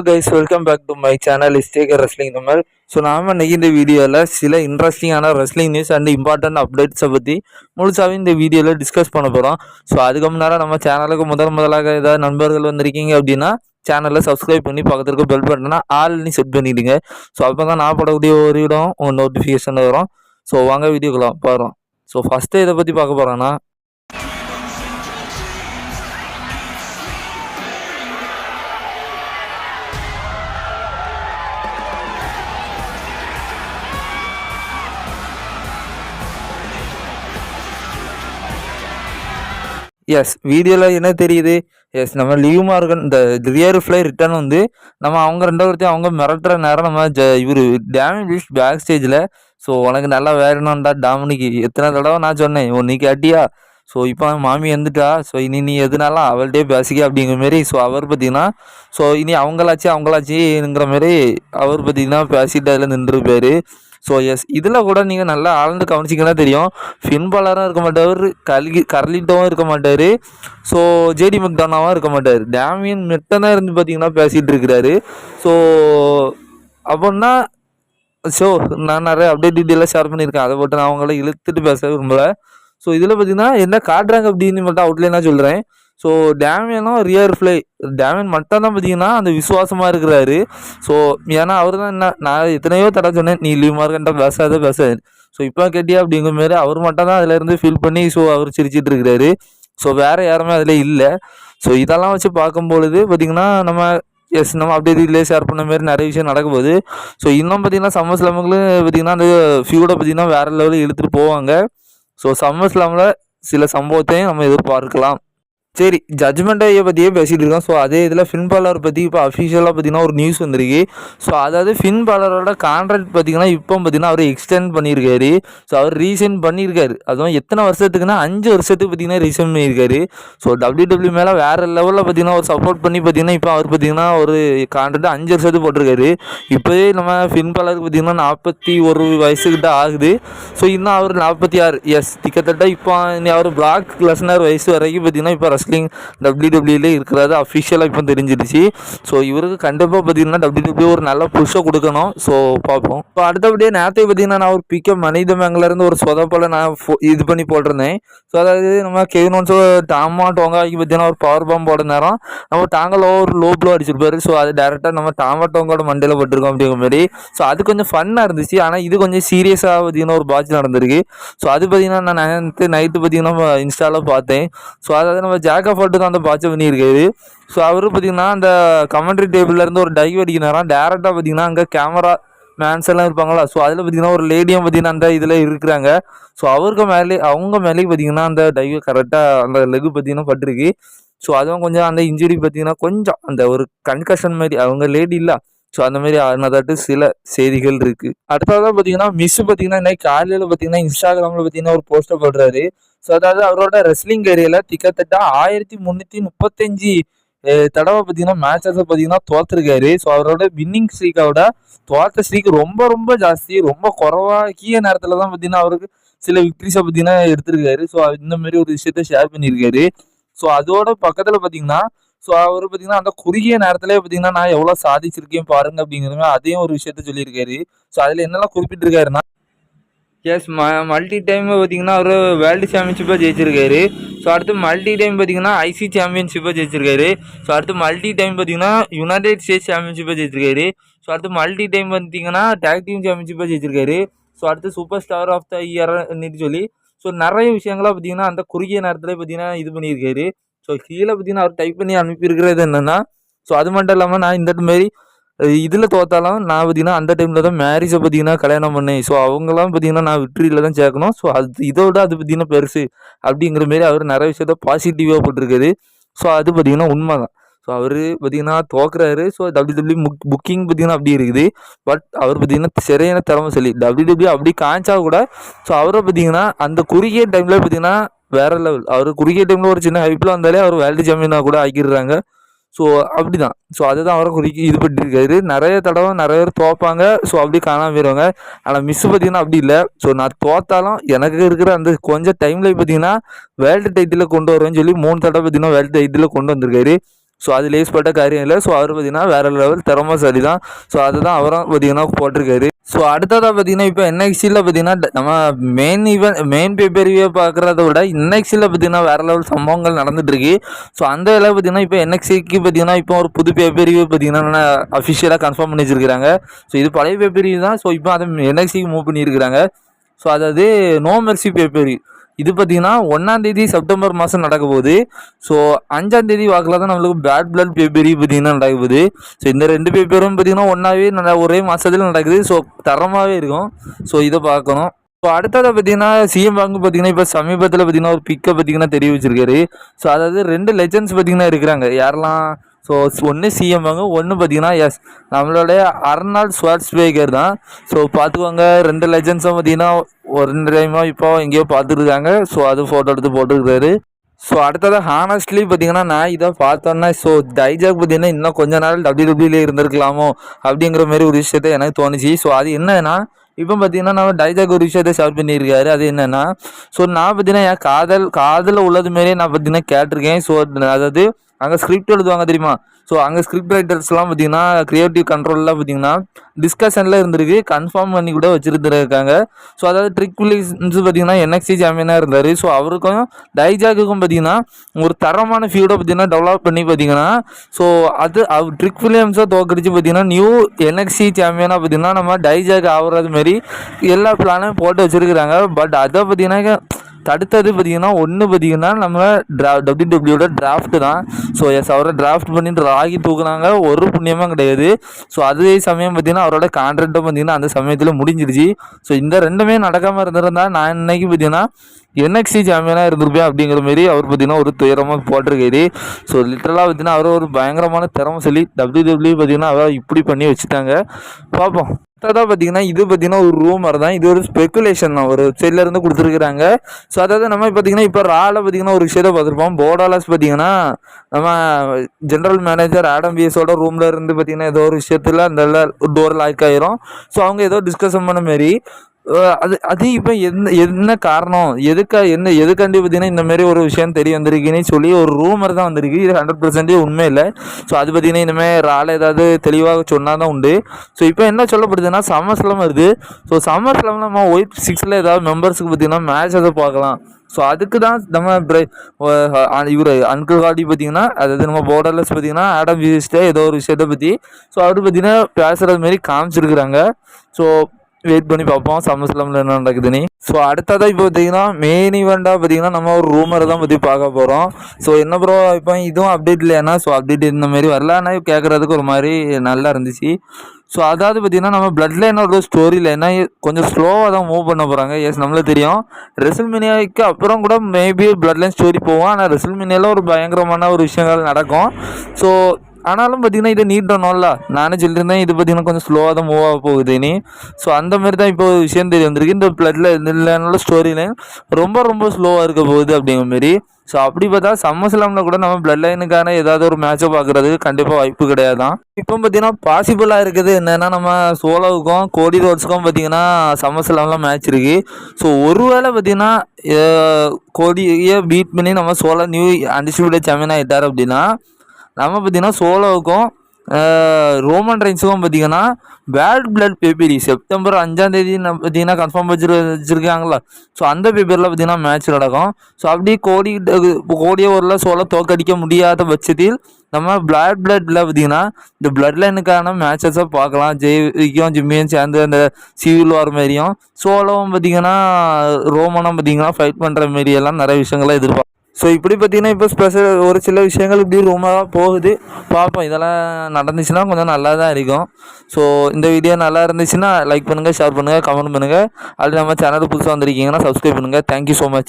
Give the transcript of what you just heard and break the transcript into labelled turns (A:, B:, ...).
A: Guys welcome back to my channel இஸ்டேகர் wrestling Tamil so நாம இன்னைக்கு இந்த வீடியோவில் சில இன்ட்ரெஸ்டிங்கான ரெஸ்லிங் நியூஸ் அண்ட் இம்பார்ட்டன்ட் அப்டேட்ஸை பற்றி முழுசாவே இந்த வீடியோவில் டிஸ்கஸ் பண்ண போகிறோம் ஸோ அதுக்கு முன்னாடி நம்ம சேனலுக்கு முதல் முதலாக ஏதாவது நண்பர்கள் வந்திருக்கீங்க அப்படின்னா சேனலில் சப்ஸ்கிரைப் பண்ணி பக்கத்துக்கு இருக்க பெல் பட்டனை நீ செட் பண்ணிவிடுங்க ஸோ அப்போ தான் நான் படக்கூடிய ஒரு இடம் நோட்டிஃபிகேஷன் வரும். ஸோ வாங்க வீடியோக்குலாம் போகிறோம் ஸோ ஃபஸ்ட்டு இதை பற்றி பார்க்க போகிறோன்னா எஸ் வீடியோவில் என்ன தெரியுது? எஸ் நம்ம லீவ் மார்கன் இந்த ரியர் ஃப்ளை ரிட்டர்ன் வந்து நம்ம அவங்க ரெண்டாவது அவங்க மிரட்டுற நேரம் நம்ம ஜ இவர் டேமேஜ் பேக் ஸ்டேஜில் ஸோ உனக்கு நல்லா வேணும்டா டாமினிக்கு எத்தனை தடவை நான் சொன்னேன் ஓ நீ கேட்டியா? ஸோ இப்போ மாமி வந்துட்டா. ஸோ இனி நீ எதுனாலும் அவள்கிட்டே பேசிக்க அப்படிங்கிற மாரி ஸோ அவர் பார்த்தீங்கன்னா ஸோ இனி அவங்களாச்சு அவங்களாச்சுங்கிற மாரி அவர் பார்த்தீங்கன்னா பேசிட்டு அதில் நின்றுருப்பாரு ஸோ எஸ் இதில் கூட நீங்கள் நல்லா ஆழ்ந்து கவனிச்சிங்கன்னா தெரியும். ஃபின்பாலரும் இருக்க மாட்டார் கல்கி கர்லிட்டோவும் இருக்க மாட்டார். ஸோ ஜேடி மெக்டானாவும் இருக்க மாட்டார். டேமியன் மெட்டன் தான் இருந்து பார்த்தீங்கன்னா பேசிகிட்டு இருக்கிறாரு. ஸோ அப்படின்னா ஸோ நான் நிறைய அப்டேட் டீட்டெயிலாக ஷேர் பண்ணியிருக்கேன். அதை போட்டு நான் அவங்கள இழுத்துட்டு பேச விரும்பல. ஸோ இதில் பார்த்தீங்கன்னா என்ன காட்டுறாங்க அப்படின்னு மட்டும் அவுட்லைனாக சொல்கிறேன் ஸோ டேமியனும் ரியர் ஃப்ளை டேமியன் மட்டும் தான் பார்த்தீங்கன்னா அந்த விசுவாசமாக இருக்கிறாரு. ஸோ ஏன்னா அவர் தான் என்ன நான் எத்தனையோ தடவை சொன்னேன் நீ லீவ் மார்க்கன்ட்ட பேசாத பேசாது ஸோ இப்போ கேட்டியா அப்படிங்கிற மாதிரி அவர் மட்டும் தான் அதிலேருந்து ஃபீல் பண்ணி ஸோ அவர் சிரிச்சிட்டு இருக்கிறாரு. ஸோ வேறு யாருமே அதில் இல்லை. ஸோ இதெல்லாம் வச்சு பார்க்கும் பொழுது பார்த்திங்கன்னா நம்ம எஸ் நம்ம அப்படியே இதுலேயே ஷேர் பண்ண மாதிரி நிறைய விஷயம் நடக்கும்போது ஸோ இன்னும் பார்த்தீங்கன்னா சம்மர் ஸ்லாமுங்களும் பார்த்தீங்கன்னா அந்த ஃபியூடை பார்த்தீங்கன்னா வேறு லெவலில் இழுத்துட்டு போவாங்க. ஸோ சம்மர் ஸ்லாமில் சில சம்பவத்தையும் நம்ம எதிர்பார்க்கலாம். சரி ஜட்மெண்ட் ஐயை பற்றியே பேசிகிட்டு இருக்கோம். ஸோ அதே இதில் ஃபின் பாலர் பற்றி இப்போ அஃபிஷியலாக பார்த்தீங்கன்னா ஒரு நியூஸ் வந்திருக்கு. ஸோ அதாவது ஃபின் பாலரோட கான்ட்ராக்ட் பார்த்தீங்கன்னா இப்போ பார்த்தீங்கன்னா அவர் எக்ஸ்டெண்ட் பண்ணியிருக்காரு ஸோ அவர் ரீசைன் பண்ணியிருக்காரு அதுவும் எத்தனை வருஷத்துக்குன்னா அஞ்சு வருஷத்துக்கு பார்த்தீங்கன்னா ரீசைன் பண்ணியிருக்காரு ஸோ டபிள்யூ டபிள்யூ மேலே வேறு லெவலில் பார்த்தீங்கன்னா ஒரு சப்போர்ட் பண்ணி பார்த்தீங்கன்னா இப்போ அவர் பார்த்தீங்கன்னா ஒரு கான்ட்ராக்ட் அஞ்சு வருஷத்துக்கு போட்டிருக்காரு. இப்போவே நம்ம ஃபின் பாலருக்கு பார்த்தீங்கன்னா நாற்பத்தி ஒரு வயசுக்கிட்ட ஆகுது. ஸோ இன்னும் அவர் நாற்பத்தி ஆறு. எஸ் கிட்டத்தட்ட இப்போ அவர் பிளாக் லெசனர் வயசு வரைக்கும் பார்த்தீங்கன்னா இப்போ ரெஸ்லிங் டபிள்யூ டபிள்யூலே இருக்கிறது அஃபிஷியலாக இப்போ தெரிஞ்சிருச்சு ஸோ இவருக்கு கண்டிப்பாக பார்த்தீங்கன்னா டபிள்யூ டபிள்யூ ஒரு நல்ல புஷ்ஷை கொடுக்கணும். ஸோ பார்ப்போம். இப்போ அடுத்தபடியே நேரத்தை பார்த்தீங்கன்னா நான் ஒரு பிக்கப் மனித மேங்கிலேருந்து ஒரு சொதப்பலை நான் ஃபோ- இது பண்ணி போட்டிருந்தேன். ஸோ அதாவது நம்ம கெவினோன்ஸோ டாமா டோங்காய்க்கு பார்த்தீங்கன்னா ஒரு பவர் பாம்பு போட நேரம் நம்ம டாங்கலோ ஒரு லோ ப்ளோ அடிச்சிருப்பாரு. ஸோ அது டேரெக்டாக நம்ம டாமா டோங்கோட மண்டையில் போட்டிருக்கோம் அப்படிங்கிற மாதிரி. ஸோ அது கொஞ்சம் ஃபன்னாக இருந்துச்சு. ஆனால் இது கொஞ்சம் சீரியஸாக பார்த்தீங்கன்னா ஒரு பாட்ச் நடந்திருக்கு. ஸோ அது பார்த்தீங்கன்னா நான் நேற்று நைட்டு பார்த்தீங்கன்னா இன்ஸ்டாவில் பார்த்தேன். ஸோ அதாவது நம்ம ஜா ஜாக்கா ஃபால்ட்டு தான் அந்த பாட்சை பண்ணியிருக்காரு ஸோ அவரு பார்த்தீங்கன்னா அந்த கமெண்ட்ரி டேபிள்லேருந்து ஒரு டைவ் அடிக்கிறாராம் டேரெக்டாக பார்த்தீங்கன்னா அங்கே கேமரா மேன்ஸ் எல்லாம் இருப்பாங்களா? ஸோ அதில் பார்த்தீங்கன்னா ஒரு லேடியும் பார்த்தீங்கன்னா அந்த இதில் இருக்கிறாங்க. ஸோ அவருக்கு மேலே அவங்க மேலேயும் பார்த்தீங்கன்னா அந்த டைவ் கரெக்டாக அந்த லெகு பார்த்தீங்கன்னா பட்டிருக்கு. ஸோ அதுவும் கொஞ்சம் அந்த இன்ஜுரி பார்த்தீங்கன்னா கொஞ்சம் அந்த ஒரு கன்கஷன் மாதிரி அவங்க லேடி இல்லை. ஸோ அந்த மாதிரி ஆனதாட்டு சில செய்திகள் இருக்கு. அடுத்ததாக பார்த்தீங்கன்னா மிஸ் பார்த்தீங்கன்னா இன்னைக்கு காலையில் பார்த்தீங்கன்னா இன்ஸ்டாகிராமில் பார்த்தீங்கன்னா ஒரு போஸ்டர் போடுறாரு. ஸோ அதாவது அவரோட ரெஸ்லிங் ஏரியாவில் கிட்டத்தட்ட ஆயிரத்தி முந்நூற்றி முப்பத்தஞ்சு தடவை பார்த்தீங்கன்னா மேட்சஸை பார்த்தீங்கன்னா தோத்துருக்காரு. ஸோ அவரோட வின்னிங் ஸ்ட்ரீக்கோட தோத்த ஸ்ட்ரீக் ரொம்ப ரொம்ப ஜாஸ்தி ரொம்ப குறவாக்கிய நேரத்தில் தான் பார்த்தீங்கன்னா அவருக்கு சில விக்ட்ரிஸை பார்த்தீங்கன்னா எடுத்திருக்காரு. ஸோ இந்த மாதிரி ஒரு விஷயத்த ஷேர் பண்ணியிருக்காரு. ஸோ அதோட பக்கத்தில் பார்த்தீங்கன்னா ஸோ அவர் பார்த்தீங்கன்னா அந்த குறுகிய நேரத்திலே பார்த்தீங்கன்னா நான் எவ்வளோ சாதிச்சிருக்கேன் பாருங்க அப்படிங்கிற அதையும் ஒரு விஷயத்த சொல்லியிருக்காரு. ஸோ அதில் என்னெல்லாம் குறிப்பிட்டிருக்காருன்னா எஸ் ம மல்டி டைம் பார்த்தீங்கன்னா அவர் வேர்ல்டு சாம்பியன்ஷிப்பாக ஜெயிச்சிருக்காரு. ஸோ அடுத்து மல்டி டைம் பார்த்தீங்கன்னா ஐசி சாம்பியன்ஷிப்பாக ஜெயிச்சிருக்காரு. ஸோ அடுத்து மல்டி டைம் பார்த்தீங்கன்னா யுனைடெட் ஸ்டேட்ஸ் சாம்பியன்ஷிப்பாக ஜெயிச்சிருக்காரு. ஸோ அடுத்து மல்டி டைம் பார்த்தீங்கன்னா டேக் டீம் சாம்பியன்ஷிப்பாக ஜெயிச்சிருக்காரு. ஸோ அடுத்து சூப்பர் ஸ்டார் ஆஃப் த இயர்னு சொல்லி ஸோ நிறைய விஷயங்களாக பார்த்தீங்கன்னா அந்த குறுகிய நேரத்தில் பார்த்தீங்கன்னா இது பண்ணியிருக்காரு. ஸோ கீழே பார்த்தீங்கன்னா அவர் டைப் பண்ணி அனுப்பியிருக்கிறது என்னென்னா ஸோ அது மட்டும் இல்லாமல் நான் இந்த மாரி இதில் தோத்தாலும் நான் பார்த்தீங்கன்னா அந்த டைமில் தான் மேரேஜை பார்த்தீங்கன்னா கல்யாணம் பண்ணேன். ஸோ அவங்களாம் பார்த்தீங்கன்னா நான் விக்ட்ரியில் தான் சேர்க்கணும். ஸோ அது இதோட அது பார்த்தீங்கன்னா பெருசு அப்படிங்கிற மாரி அவர் நிறைய விஷயத்த பாசிட்டிவாக போட்டிருக்காரு. ஸோ அது பார்த்தீங்கன்னா உண்மை தான் ஸோ அவர் பார்த்தீங்கன்னா தோக்குறாரு. So W W book booking பார்த்தீங்கன்னா அப்படி இருக்குது. பட் அவர் பார்த்தீங்கன்னா சரியான திறமை சொல்லி டபிள்யூ டபிள்யூ அப்படி காய்ச்சா கூட ஸோ அவரை பார்த்தீங்கன்னா அந்த குறுகிய டைமில் பார்த்தீங்கன்னா வேறு லெவல் அவர் குறுகிய டைமில் ஒரு சின்ன ஹைப்பில் வந்தாலே அவர் வேல்டு சாம்பியனாக கூட ஆக்கிடுறாங்க. ஸோ அப்படி தான் ஸோ அதுதான் அவரை குறிக்கி இது பண்ணியிருக்காரு நிறைய தடவை நிறைய பேர் தோப்பாங்க. ஸோ அப்படி காணாமல் போயிடுவாங்க ஆனால் மிஸ் பார்த்தீங்கன்னா அப்படி இல்லை. ஸோ நான் தோத்தாலும் எனக்கு இருக்கிற அந்த கொஞ்சம் டைமில் பார்த்தீங்கன்னா வேர்ல்டு டைட்டில் கொண்டு வருவேன்னு சொல்லி மூணு தடவை பார்த்தீங்கன்னா வேர்ல்டு டைட்டில் கொண்டு வந்திருக்காரு. ஸோ அது லேஸ்பட்ட காரியம் இல்லை. ஸோ அவர் பார்த்தீங்கன்னா வேறு லெவல் திறமைசாலி தான் ஸோ அதுதான் அவரும் பார்த்தீங்கன்னா போட்டிருக்காரு. ஸோ அடுத்ததாக பார்த்தீங்கன்னா இப்போ என்எக்சியில் பார்த்தீங்கன்னா நம்ம மெயின் ஈவெண்ட் மெயின் பேப்பரியை பார்க்குறத விட என்எக்சியில் பார்த்தீங்கன்னா வேறு லெவல் சம்பவங்கள் நடந்துட்டுருக்கு. ஸோ அந்த இதில் பார்த்தீங்கன்னா இப்போ என்எக்சிக்கு பார்த்தீங்கன்னா இப்போ ஒரு புது பேப்பரியை பார்த்தீங்கன்னா அஃபிஷியலாக கன்ஃபார்ம் பண்ணி வச்சிருக்கிறாங்க ஸோ இது பழைய பேப்பரி தான். ஸோ இப்போ அதை என்எக்சிக்கு மூவ் பண்ணியிருக்கிறாங்க. ஸோ அதாவது நோ மெர்சி பேப்பரி இது பார்த்தீங்கன்னா ஒன்றாந்தேதி செப்டம்பர் மாதம் நடக்க போகுது. ஸோ அஞ்சாந்தேதி வாக்கில் தான் நம்மளுக்கு பேட் பிளட் பேப்பரி பார்த்தீங்கன்னா நடக்க போகுது. ஸோ இந்த ரெண்டு பேப்பரும் பார்த்தீங்கன்னா ஒன்றாவே நட ஒரே மாதத்தில் நடக்குது. ஸோ தரமாகவே இருக்கும். ஸோ இதை பார்க்கணும். ஸோ அடுத்ததை பார்த்தீங்கன்னா சிஎம் பேங்க் பார்த்தீங்கன்னா இப்போ சமீபத்தில் பார்த்தீங்கன்னா ஒரு பிக்கை பார்த்தீங்கன்னா தெரிய வச்சிருக்காரு ஸோ அதாவது ரெண்டு லெஜண்ட்ஸ் பார்த்தீங்கன்னா இருக்கிறாங்க. யாரெல்லாம்? ஸோ ஒன்று சிஎம் வாங்க ஒன்று பார்த்தீங்கன்னா எஸ் நம்மளோட அர்னால் ஸ்வாட்ஸ்பேகர் தான். ஸோ பார்த்துக்கோங்க ரெண்டு லெஜண்ட்ஸும் பார்த்தீங்கன்னா ஒரு ரெண்டு டைமாக இப்போ எங்கேயோ பார்த்துருக்காங்க ஸோ அது ஃபோட்டோ எடுத்து போட்டுருக்காரு ஸோ அடுத்தது ஹானஸ்ட்லி பார்த்தீங்கன்னா நான் இதை பார்த்தோன்னா ஸோ டைஜாக் பார்த்தீங்கன்னா இன்னும் கொஞ்ச நாள் டபிள்யூ டபிள்யூலே இருந்திருக்கலாமோ அப்படிங்கிற மாதிரி ஒரு விஷயத்த எனக்கு தோணுச்சு. ஸோ அது என்னன்னா இப்போ பார்த்தீங்கன்னா நம்ம டைஜாக் ஒரு விஷயத்த ஷேர் பண்ணியிருக்காரு. அது என்னென்னா ஸோ நான் பார்த்தீங்கன்னா என் காதல் காதலில் உள்ளது மாரியே நான் பார்த்தீங்கன்னா கேட்டிருக்கேன். ஸோ அதாவது அங்கே ஸ்கிரிப்ட் எழுதுவாங்க தெரியுமா? ஸோ அங்கே ஸ்கிரிப்ட் ரைட்டர்ஸ்லாம் பார்த்தீங்கன்னா க்ரியேட்டிவ் கண்ட்ரோல்லாம் பார்த்தீங்கன்னா டிஸ்கஷனில் இருந்திருக்கு கன்ஃபார்ம் பண்ணி கூட வச்சுருந்துருக்காங்க. ஸோ அதாவது ட்ரிக் வில்லிஸ் பார்த்தீங்கன்னா என்எக்சி சாம்பியனாக இருந்தார். ஸோ அவருக்கும் டைஜாக்குக்கும் பார்த்தீங்கன்னா ஒரு தரமான ஃபியூடை பார்த்தீங்கன்னா டெவலப் பண்ணி பார்த்தீங்கன்னா ஸோ அது அவர் ட்ரிக் வில்லியம்ஸை தோக்கடிச்சு பார்த்தீங்கன்னா நியூ என்எக்சி சாம்பியனாக பார்த்தீங்கன்னா நம்ம டைஜாக் ஆகுறது மாரி எல்லா பிளானையும் போட்டு வச்சுருக்குறாங்க. பட் அதை பார்த்தீங்கன்னா தடுத்தது பார்த்தீங்கன்னா ஒன்று பார்த்தீங்கன்னா நம்ம ட்ரா டபிள்யூ டபிள்யூட டிராஃப்ட் தான். ஸோ எஸ் அவரை டிராஃப்ட் பண்ணிட்டு ராகி தூக்குனாங்க. ஒரு புண்ணியமாக கிடையாது. ஸோ அதே சமயம் பார்த்தீங்கன்னா அவரோட கான்ட்ராக்டும் பார்த்தீங்கன்னா அந்த சமயத்தில் முடிஞ்சிருச்சு ஸோ இந்த ரெண்டுமே நடக்காமல் இருந்திருந்தா நான் இன்னைக்கு பார்த்தீங்கன்னா என்எக்சி சாம்பியனாக இருந்திருப்பேன் அப்படிங்கிற மாரி அவர் பார்த்தீங்கன்னா ஒரு துயரமாக போட்டிருக்காரு. ஸோ லிட்டரலாக பார்த்தீங்கன்னா அவர் ஒரு பயங்கரமான திறமை சொல்லி டபிள்யூ டபிள்யூ பார்த்தீங்கன்னா அவரை இப்படி பண்ணி வச்சுட்டாங்க. பார்ப்போம். அடுத்ததாக பார்த்தீங்கன்னா இது பார்த்தீங்கன்னா ஒரு ரூமர் தான். இது ஒரு ஸ்பெகுலேஷன் தான். ஒரு வெப்சைட்ல இருந்து கொடுத்துருக்குறாங்க. ஸோ அதாவது நம்ம பார்த்தீங்கன்னா இப்போ ராவில் பார்த்தீங்கன்னா ஒரு விஷயத்தை பார்த்துருப்போம். போர்டாலஸ் பார்த்தீங்கன்னா நம்ம ஜென்ரல் மேனேஜர் ஆடம் பிஎஸோட ரூமில் இருந்து பார்த்தீங்கன்னா ஏதோ ஒரு விஷயத்தில் அந்த டோர் லாக் ஆயிரும். ஸோ அவங்க ஏதோ டிஸ்கஷன் பண்ண மாரி அது அது இப்போ என்ன என்ன காரணம்? எதுக்கா என்ன எதுக்காண்டி பார்த்தீங்கன்னா இந்த மாதிரி ஒரு விஷயம் தெரிய வந்திருக்குன்னு சொல்லி ஒரு ரூமர் தான் வந்திருக்கு. இது ஹண்ட்ரட் பர்சன்டேஜ் உண்மை இல்லை. ஸோ அது பார்த்தீங்கன்னா இனிமேல் ஆள் ஏதாவது தெளிவாக சொன்னால் தான் உண்டு. ஸோ இப்போ என்ன சொல்லப்படுதுன்னா சம்மர் ஸ்லம் வருது. ஸோ சம்மர் ஸ்லம் நம்ம ஒயிட் சிக்ஸில் ஏதாவது மெம்பர்ஸுக்கு பார்த்தீங்கன்னா மேட்ச் அதை பார்க்கலாம். ஸோ அதுக்கு தான் நம்ம இவர் அன்கிள் காடி பார்த்தீங்கன்னா அதாவது நம்ம போர்டர்லஸ் பார்த்தீங்கன்னா ஆடம் விசிஸ்ட்டை ஏதோ ஒரு விஷயத்தை பற்றி ஸோ அவர் பார்த்தீங்கன்னா பேசுகிறது மாரி காமிச்சிருக்கிறாங்க. ஸோ வெயிட் பண்ணி பார்ப்போம். சம்மர்ஸ்லாமில் என்ன நடக்குதுன்னு. ஸோ அடுத்ததாக இப்போ பார்த்தீங்கன்னா மெயின் ஈவெண்ட்டாக பார்த்தீங்கன்னா நம்ம ஒரு ரூமரை தான் பற்றி பார்க்க போகிறோம் ஸோ என்ன ப்ரோ இப்போ இதுவும் அப்டேட் இல்லையானா ஸோ அப்டேட் இந்த மாதிரி வரலான்னா கேட்குறதுக்கு ஒரு மாதிரி நல்லா இருந்துச்சு. ஸோ அதாவது பார்த்தீங்கன்னா நம்ம பிளட் லைனோட ஸ்டோரியில் என்ன கொஞ்சம் ஸ்லோவாக தான் மூவ் பண்ண போகிறாங்க எஸ் நம்மளுக்கு தெரியும். ரெசில்மினியாவுக்கு அப்புறம் கூட மேபி பிளட் லைன் ஸ்டோரி போவோம். ஆனால் ரெசல்மினியாவில் ஒரு பயங்கரமான ஒரு விஷயங்கள் நடக்கும். ஸோ ஆனாலும் பார்த்தீங்கன்னா இதை நீட்டணும்ல நானே சொல்லியிருந்தேன் இது பார்த்தீங்கன்னா கொஞ்சம் ஸ்லோவாக தான் மூவ் ஆக போகுது ஸோ அந்த மாதிரி தான் இப்போ விஷயம் தெரிய வந்திருக்கு. இந்த பிளட்டில் இந்த ஸ்டோரி லைன் ரொம்ப ரொம்ப ஸ்லோவாக இருக்க போகுது அப்படிங்கிற மாரி ஸோ அப்படி பார்த்தா சம்மஸ்லாமில் கூட நம்ம பிளட் லைனுக்கான ஏதாவது ஒரு மேட்சை பார்க்குறதுக்கு கண்டிப்பாக வாய்ப்பு கிடையாது தான் இப்போ பார்த்தீங்கன்னா பாசிபிளாக இருக்குது. என்னென்னா நம்ம சோலோவுக்கும் கோடி ரோட்ஸுக்கும் பார்த்தீங்கன்னா சம்மஸ்லாமில் மேட்ச் இருக்குது ஸோ ஒருவேளை பார்த்தீங்கன்னா கோடியை பீட் பண்ணி நம்ம சோலோ நியூ அன்டிஸ்பியூட்டட் சாம்பியன் ஆகிட்டார் அப்படின்னா நம்ம பார்த்தீங்கன்னா சோலோவுக்கும் ரோமன் ரைன்ஸுக்கும் பார்த்தீங்கன்னா பேட் பிளட் பேப்பரி செப்டம்பர் அஞ்சாம் தேதி பார்த்தீங்கன்னா கன்ஃபார்ம் வச்சு வச்சுருக்காங்களா ஸோ அந்த பேப்பரில் பார்த்தீங்கன்னா மேட்ச் நடக்கும். ஸோ அப்படியே கோடி கோடிய ஊரில் சோலோ தோக்கடிக்க முடியாத பட்சத்தில் நம்ம பிளட் பிளட்டில் பார்த்தீங்கன்னா இந்த பிளட் லைனுக்கான மேட்சஸை பார்க்கலாம். ஜெய்விக்கும் ஜிம்மியும் சேர்ந்து அந்த சிவில் வர மாதிரியும் சோலோவும் பார்த்தீங்கன்னா ரோமனும் பார்த்தீங்கன்னா ஃபைட் பண்ணுற மாரி எல்லாம் நிறைய விஷயங்களை எதிர்பார்க்கலாம். ஸோ இப்படி பார்த்தீங்கன்னா இப்போ ஸ்பெஷல் ஒரு சில விஷயங்கள் இப்படி ரூமாக போகுது. பார்ப்போம் இதெல்லாம் நடந்துச்சுன்னா கொஞ்சம் நல்லா தான் இருக்கும். ஸோ இந்த வீடியோ நல்லா இருந்துச்சுன்னா லைக் பண்ணுங்கள் ஷேர் பண்ணுங்கள் கமெண்ட் பண்ணுங்கள் அது நம்ம சேனல் புதுசாக வந்திருக்கீங்கன்னா சப்ஸ்கிரைப் பண்ணுங்கள் தேங்க்யூ ஸோ மச்